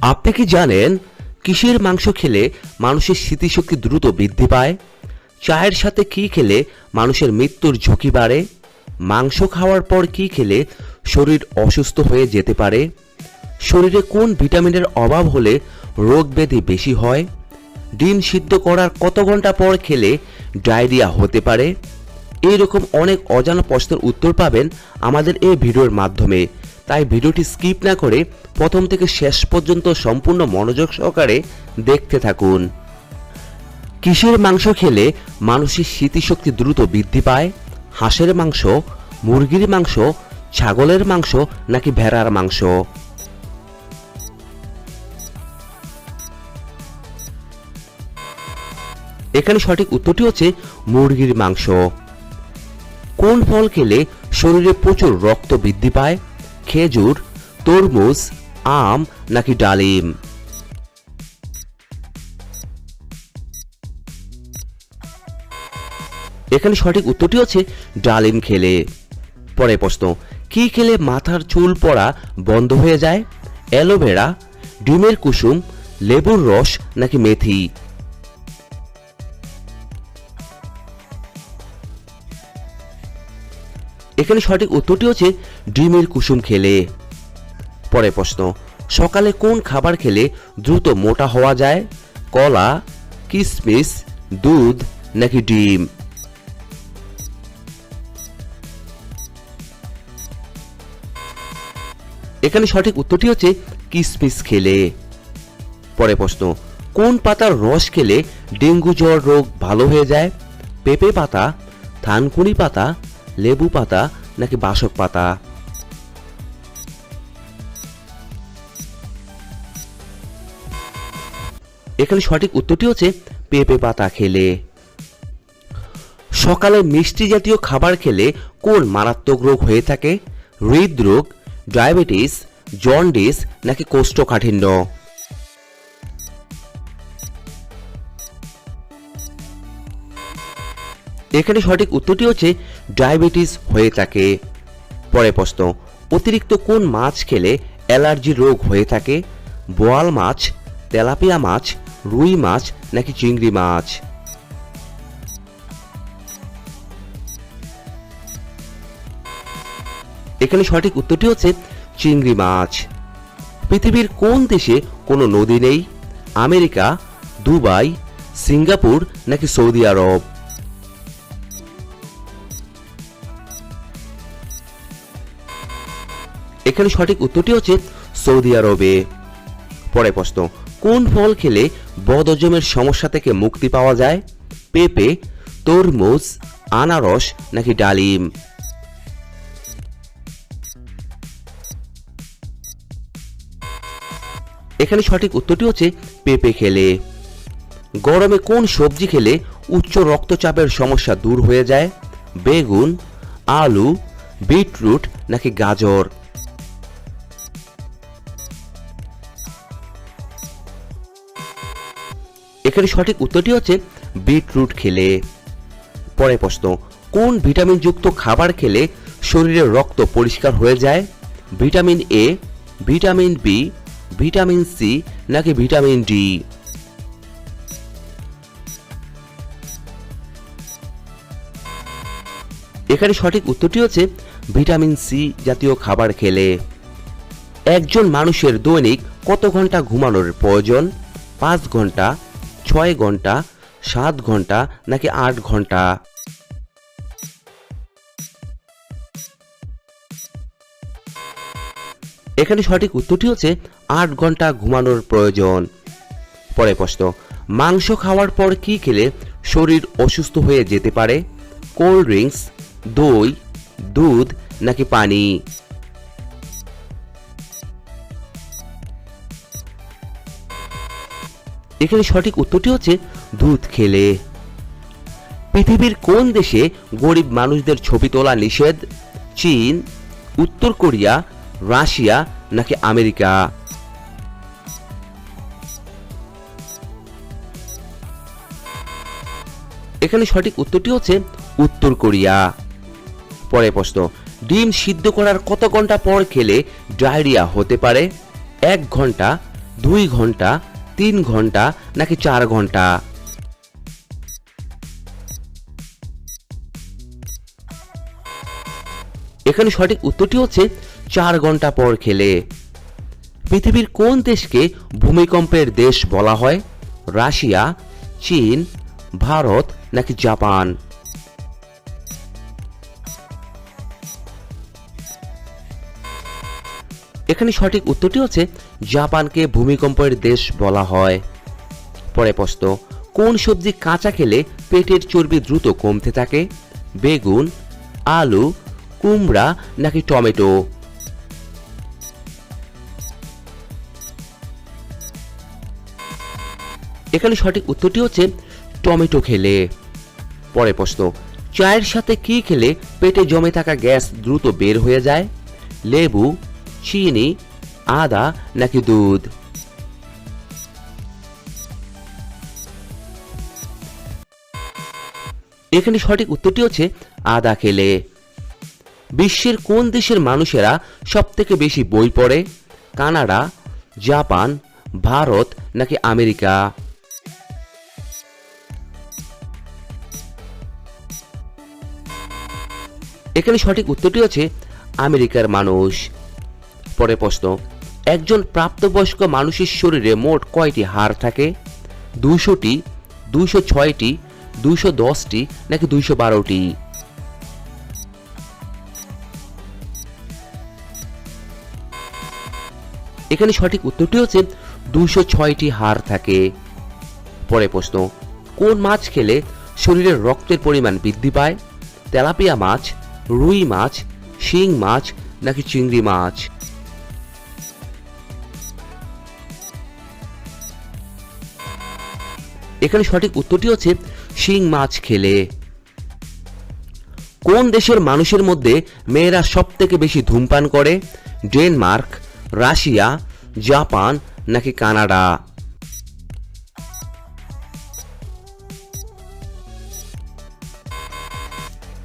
আপনি কি জানেন কিসের মাংস খেলে মানুষের স্মৃতিশক্তি দ্রুত বৃদ্ধি পায়? চায়ের সাথে কি খেলে মানুষের মৃত্যুর ঝুঁকি বাড়ে? মাংস খাওয়ার পর কি খেলে শরীর অসুস্থ হয়ে যেতে পারে? শরীরে কোন ভিটামিনের অভাব হলে রোগ ব্যাধি বেশি হয়? ডিম সিদ্ধ করার কত ঘণ্টা পর খেলে ডায়রিয়া হতে পারে? এইরকম অনেক অজানা প্রশ্নের উত্তর পাবেন আমাদের এই ভিডিওর মাধ্যমে। তাই ভিডিওটি স্কিপ না করে প্রথম থেকে শেষ পর্যন্ত সম্পূর্ণ মনোযোগ সহকারে দেখতে থাকুন। কিসের মাংস খেলে মানুষের স্মৃতিশক্তি দ্রুত বৃদ্ধি পায়? হাঁসের মাংস, মুরগির মাংস, ছাগলের মাংস নাকি ভেড়ার মাংস? এখানে সঠিক উত্তরটি হচ্ছে মুরগির মাংস। কোন ফল খেলে শরীরে প্রচুর রক্ত বৃদ্ধি পায়? খেজুর, তরমুজ, আম নাকি ডালিম? এখানে সঠিক উত্তরটি হচ্ছে ডালিম খেলে। পরে প্রশ্ন, কি খেলে মাথার চুল পড়া বন্ধ হয়ে যায়? অ্যালোভেরা, ডিমের কুসুম, লেবুর রস নাকি মেথি? এখানে সঠিক উত্তরটি হচ্ছে ডিমের কুসুম খেলে। পরে প্রশ্ন, সকালে কোন খাবার খেলে দ্রুত মোটা হওয়া যায়? কলা কিশমিশ দুধ নাকি ডিম? এখানে সঠিক উত্তরটি হচ্ছে কিশমিশ খেলে। পরে প্রশ্ন, কোন পাতার রস খেলে ডেঙ্গু জ্বর রোগ ভালো হয়ে যায়? পেঁপে পাতা, থানকুনি পাতা, লেবু পাতা নাকি বাসক পাতা? এখানে সঠিক উত্তরটি হচ্ছে পেঁপে পাতা খেলে। সকালে মিষ্টি জাতীয় খাবার খেলে কোন মারাত্মক রোগ হয়ে থাকে? হৃদরোগ, ডায়াবেটিস, জন্ডিস নাকি কোষ্ঠকাঠিন্য? এখানে সঠিক উত্তরটি হচ্ছে ডায়াবেটিস হয়ে থাকে। পরে প্রশ্ন, অতিরিক্ত কোন মাছ খেলে অ্যালার্জি রোগ হয়ে থাকে? বোয়াল মাছ, তেলাপিয়া মাছ, রুই মাছ নাকি চিংড়ি মাছ? এখানে সঠিক উত্তরটি হচ্ছে চিংড়ি মাছ। পৃথিবীর কোন দেশে কোনো নদী নেই? আমেরিকা, দুবাই, সিঙ্গাপুর নাকি সৌদি আরব? এখানে সঠিক উত্তরটি হচ্ছে সৌদি আরবে। পরে প্রশ্ন, কোন ফল খেলে বদহজমের সমস্যা থেকে মুক্তি পাওয়া যায়? পেঁপে, তরমুজ, আনারস নাকি ডালিম? এখানে সঠিক উত্তরটি হচ্ছে পেঁপে খেলে। গরমে কোন সবজি খেলে উচ্চ রক্তচাপের সমস্যা দূর হয়ে যায়? বেগুন, আলু, বিটরুট নাকি গাজর? এখানে সঠিক উত্তরটি হচ্ছে বিটরুট খেলে। পরে প্রশ্ন, কোন ভিটামিনযুক্ত খাবার খেলে শরীরের রক্ত পরিষ্কার হয়ে যায়? Vitamin A vitamin B vitamin C নাকি ভিটামিন ডি এখানে সঠিক উত্তরটি হচ্ছে ভিটামিন সি জাতীয় খাবার খেলে। একজন মানুষের দৈনিক কত ঘণ্টা ঘুমানোর প্রয়োজন? পাঁচ ঘণ্টা ছয় ঘণ্টা, সাত ঘণ্টা নাকি আট ঘণ্টা? এখানে সঠিক উত্তরটি হচ্ছে আট ঘণ্টা ঘুমানোর প্রয়োজন। পরে প্রশ্ন, মাংস খাওয়ার পর কি খেলে শরীর অসুস্থ হয়ে যেতে পারে? কোল্ড ড্রিঙ্কস, দই, দুধ নাকি পানি? এখানে সঠিক উত্তরটি হচ্ছে দুধ খেলে। পৃথিবীর কোন দেশে গরিব মানুষদের ছবি তোলা নিষেধ? চীন, উত্তর কোরিয়া, রাশিয়া নাকি আমেরিকা? এখানে সঠিক উত্তরটি হচ্ছে উত্তর কোরিয়া। পরে প্রশ্ন, ডিম সিদ্ধ করার কত ঘণ্টা পর খেলে ডায়রিয়া হতে পারে? এক ঘণ্টা, দুই ঘণ্টা তিন ঘণ্টা নাকি চার ঘণ্টা? এখানে সঠিক উত্তরটি হচ্ছে চার ঘণ্টা পর খেলে। পৃথিবীর কোন দেশকে ভূমিকম্পের দেশ বলা হয়? রাশিয়া, চীন, ভারত নাকি জাপান? এখানে সঠিক উত্তরটি হচ্ছে জাপানকে ভূমিকম্পের দেশ বলা হয়। পরে প্রশ্ন, কোন সবজি কাঁচা খেলে পেটের চর্বি দ্রুত কমতে থাকে? বেগুন, আলু, কুমড়া নাকি টমেটো? এখানে সঠিক উত্তরটি হচ্ছে টমেটো খেলে। পরে প্রশ্ন, চায়ের সাথে কি খেলে পেটে জমে থাকা গ্যাস দ্রুত বের হয়ে যায়? লেবু চিনি আদা নাকি দুধ এখানে সঠিক উত্তরটি হচ্ছে আদা খেলে। বিশ্বের কোন দেশের মানুষেরা সব থেকে বেশি বই পড়ে? কানাডা, জাপান, ভারত নাকি আমেরিকা? এখানে সঠিক উত্তরটি হচ্ছে আমেরিকার মানুষ। পরে প্রশ্ন, একজন প্রাপ্তবয়স্ক মানুষের শরীরে মোট কয়টি হাড় থাকে? দুইশোটি, দুইশো ছয়টি, দুইশো দশটি, নাকি দুইশো বারোটি? এখানে সঠিক উত্তরটি হচ্ছে দুইশো ছয়টি হাড় থাকে। পরে প্রশ্ন, কোন মাছ খেলে শরীরের রক্তের পরিমাণ বৃদ্ধি পায়? তেলাপিয়া মাছ, রুই মাছ, শিং মাছ, নাকি চিংড়ি মাছ? এখানে সঠিক উত্তরটি হচ্ছে শিং মাছ খেলে। কোন দেশের মানুষের মধ্যে মেয়েরা সব থেকে বেশি ধূমপান করে? ডেনমার্ক, রাশিয়া, জাপান নাকি কানাডা?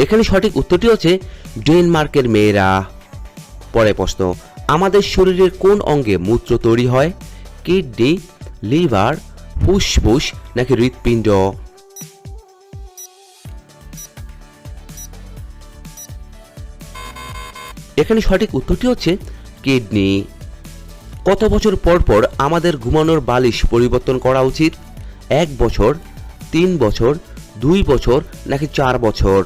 এখানে সঠিক উত্তরটি হচ্ছে ডেনমার্কের মেয়েরা। পরে প্রশ্ন, আমাদের শরীরের কোন অঙ্গে মূত্র তৈরি হয়? কিডনি, লিভার ফুসফুস নাকি হৃৎপিণ্ড? এখানে সঠিক উত্তরটি হচ্ছে কিডনি। কত বছর পর পর আমাদের ঘুমানোর বালিশ পরিবর্তন করা উচিত? এক বছর, তিন বছর, দুই বছর, নাকি চার বছর?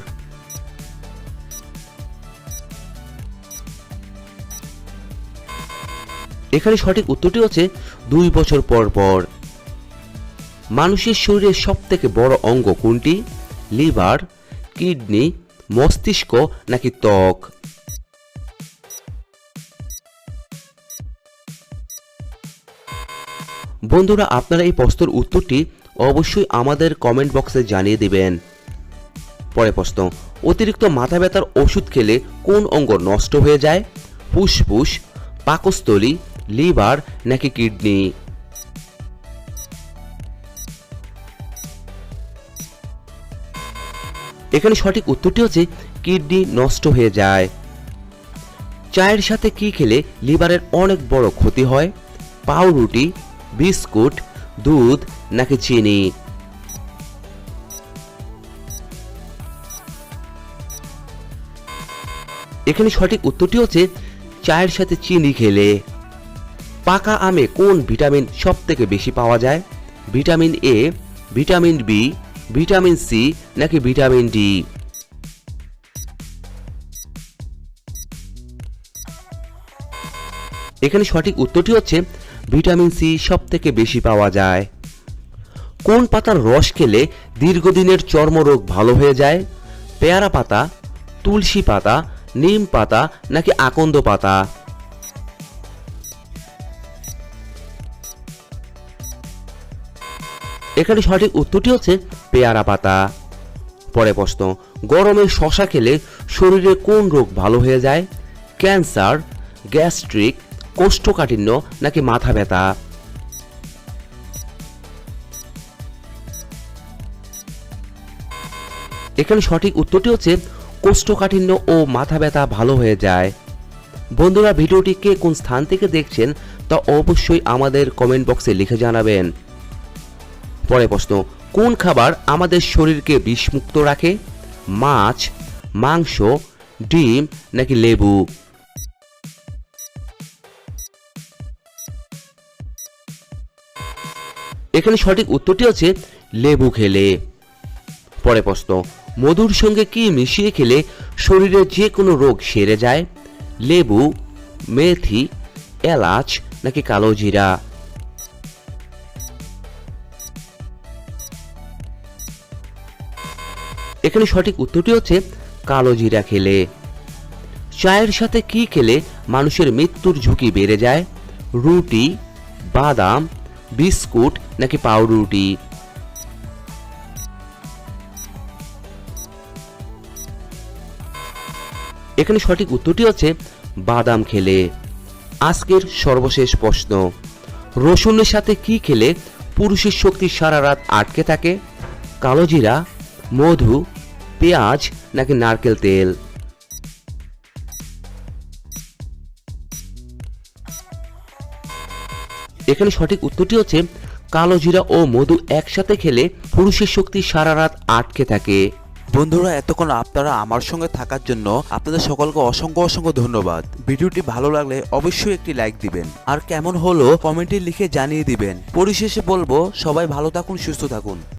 এখানে সঠিক উত্তরটি হচ্ছে দুই বছর পর পর। মানুষের শরীরের সব থেকে বড় অঙ্গ কোনটি? লিভার, কিডনি, মস্তিষ্ক নাকি ত্বক? বন্ধুরা, আপনারা এই প্রশ্নের উত্তরটি অবশ্যই আমাদের কমেন্ট বক্সে জানিয়ে দেবেন। পরে প্রশ্ন, অতিরিক্ত মাথা ব্যথার ওষুধ খেলে কোন অঙ্গ নষ্ট হয়ে যায়? ফুসফুস, পাকস্থলী, লিভার নাকি কিডনি? এখানে সঠিক উত্তরটি হচ্ছে কিডনি নষ্ট হয়ে যায়। চায়ের সাথে কি খেলে লিভারের অনেক বড় ক্ষতি হয়? পাউরুটি, বিস্কুট, দুধ নাকি চিনি? এখানে সঠিক উত্তরটি হচ্ছে চায়ের সাথে চিনি খেলে। পাকা আমে কোন ভিটামিন সব থেকে বেশি পাওয়া যায়? Vitamin A vitamin B vitamin C নাকি ভিটামিন ডি? এখানে সঠিক উত্তরটি হচ্ছে ভিটামিন সি সব থেকে বেশি পাওয়া যায়। কোন পাতার রস খেলে দীর্ঘদিনের চর্মরোগ ভালো হয়ে যায়? পেয়ারা পাতা, তুলসী পাতা, নিম পাতা নাকি আকন্দ পাতা? এখানে সঠিক উত্তরটি হচ্ছে পেয়ারা পাতা। পরে প্রশ্ন, গরমে শশা খেলে শরীরে কোন রোগ ভালো হয়ে যায়? ক্যান্সার, গ্যাস্ট্রিক, কোষ্ঠকাঠিন্য নাকি মাথা ব্যথা? এখানে সঠিক উত্তরটি হচ্ছে কোষ্ঠকাঠিন্য ও মাথা ব্যথা ভালো হয়ে যায়। বন্ধুরা, ভিডিওটি কে কোন স্থান থেকে দেখছেন তা অবশ্যই আমাদের কমেন্ট বক্সে লিখে জানাবেন। পরে প্রশ্ন, কোন খাবার আমাদের শরীরকে বিষমুক্ত রাখে? মাছ, মাংস, ডিম নাকি লেবু? এখানে সঠিক উত্তরটি হচ্ছে লেবু খেলে। পরে প্রশ্ন, মধুর সঙ্গে কি মিশিয়ে খেলে শরীরে যে কোনো রোগ সেরে যায়? লেবু, মেথি, এলাচ নাকি কালো জিরা? এখানে সঠিক উত্তরটি হচ্ছে কালো জিরা খেলে। চায়ের সাথে কি খেলে মানুষের মৃত্যুর ঝুঁকি বেড়ে যায়? রুটি, বাদাম, বিস্কুট নাকি পাউরুটি? এখানে সঠিক উত্তরটি হচ্ছে বাদাম খেলে। আজকের সর্বশেষ প্রশ্ন, রসুনের সাথে কি খেলে পুরুষের শক্তি সারা রাত আটকে থাকে? কালোজিরা মধু পেঁয়াজ নাকি নারকেল তেল? এখানে সঠিক উত্তরটি হচ্ছে, কালো জিরা ও মধু একসাথে খেলে পুরুষের শক্তি সারা রাত আটকে থাকে। বন্ধুরা, এতক্ষণ আপনারা আমার সঙ্গে থাকার জন্য আপনাদের সকলকে অসংখ্য অসংখ্য ধন্যবাদ। ভিডিওটি ভালো লাগলে অবশ্যই একটি লাইক দিবেন। আর কেমন হলো কমেন্টে লিখে জানিয়ে দিবেন। পরিশেষে বলব, সবাই ভালো থাকুন, সুস্থ থাকুন।